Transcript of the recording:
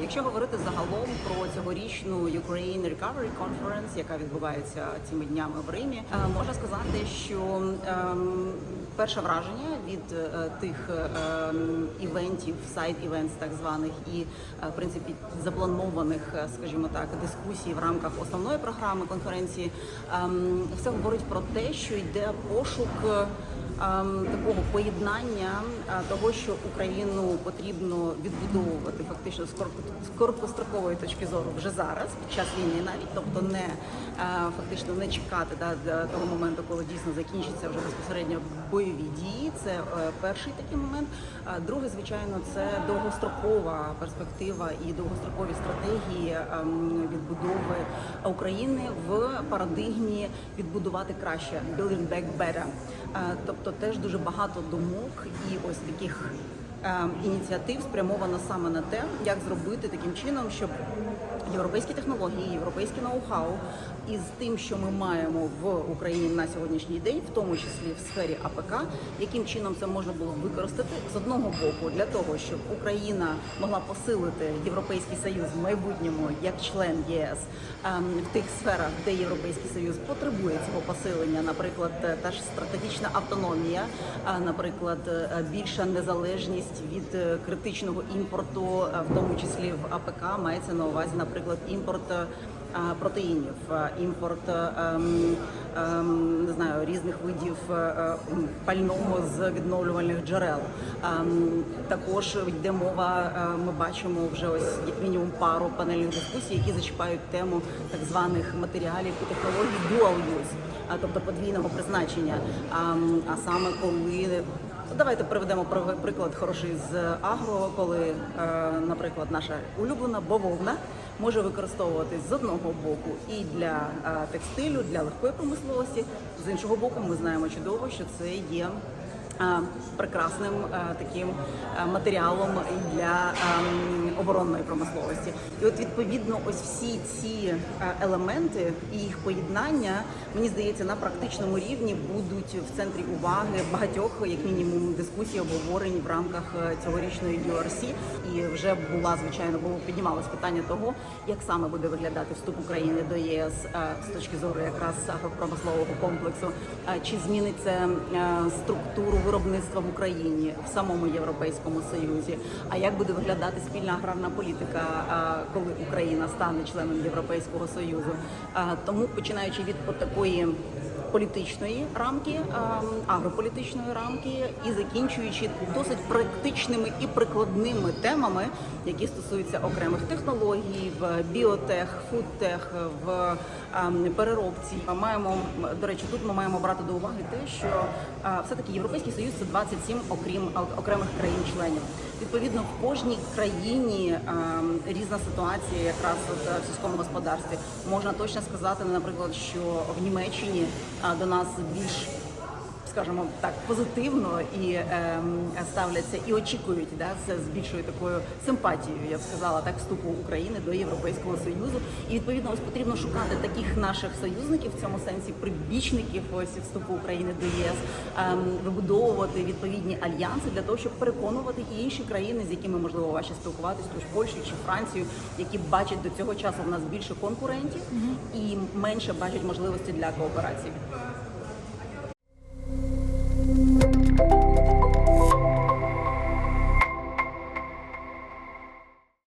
Якщо говорити загалом про цьогорічну Ukraine Recovery Conference, яка відбувається цими днями в Римі, е, можна сказати, що ем, перше враження від е, тих ем, івентів, сайт івентс так званих, і е, в принципі запланованих, скажімо так, дискусій в рамках основної програми конференції, ем, все говорить про те, що йде пошук. Ем, такого поєднання е, того, що Україну потрібно відбудовувати фактично з короткострокової точки зору вже зараз, під час війни, навіть тобто не е, фактично не чекати да, того моменту, коли дійсно закінчиться вже безпосередньо бойові дії. Це е, перший такий момент. А Другий, звичайно, це довгострокова перспектива і довгострокові стратегії ем, відбудови України в парадигмі відбудувати краще building back better. Е, Тобто теж дуже багато думок і ось таких ініціатив спрямовано саме на те, як зробити таким чином, щоб європейські технології, європейське ноу-хау із тим, що ми маємо в Україні на сьогоднішній день, в тому числі в сфері АПК, яким чином це можна було використати з одного боку для того, щоб Україна могла посилити європейський союз в майбутньому як член ЄС ем, в тих сферах, де європейський союз потребує цього посилення, наприклад, е, та ж стратегічна автономія, наприклад, е, більша незалежність від е, критичного імпорту, е, в тому числі в АПК мається на увазі, наприклад, імпорт. е, Протеїнів, імпорт ем, ем, не знаю різних видів е, е, пального з відновлювальних джерел. Ем, Також йде мова. Ми бачимо вже ось як мінімум пару панельних дискусій, які зачіпають тему так званих матеріалів і технологій dual use, тобто подвійного призначення. А, саме коли Давайте приведемо прив- приклад хороший з агро, коли, е, наприклад, наша улюблена бавовна може використовуватись з одного боку і для е, текстилю, для легкої промисловості. З іншого боку, ми знаємо чудово, що це є. Е, Прекрасним е, таким е, матеріалом для ем, оборонної промисловості, і от відповідно, ось всі ці елементи і їх поєднання, мені здається, на практичному рівні будуть в центрі уваги багатьох, як мінімум, дискусій, обговорень в рамках цьогорічної URC. І вже була звичайно, було піднімалось питання того, як саме буде виглядати вступ України до ЄС з точки зору якраз агропромислового комплексу. Чи зміниться структуру виробництва в Україні в самому Європейському Союзі? А як буде виглядати спільна аграрна політика, коли Україна стане членом Європейського Союзу? Тому починаючи від такої політичної рамки, ем, агрополітичної рамки і закінчуючи досить практичними і прикладними темами, які стосуються окремих технологій в біотех, фудтех, в ем, переробці. Маємо до речі, тут ми маємо брати до уваги те, що е, все-таки Європейський Союз це 27 окрім окремих країн-членів. Відповідно, в кожній країні ем, різна ситуація, якраз е, в сільському господарстві. Можна точно сказати, наприклад, що в Німеччині а, до нас більш скажімо так, позитивно і ем, ставляться і очікують да, це з більшою такою симпатією, я б сказала, так вступу України до Європейського Союзу. І відповідно ось потрібно шукати таких наших союзників в цьому сенсі прибічників ось вступу України до ЄС, ем, вибудовувати відповідні альянси для того, щоб переконувати і інші країни, з якими можливо важче спілкуватись, тож Польщу чи Францію, які бачать до цього часу в нас більше конкурентів і менше бачать можливості для кооперації.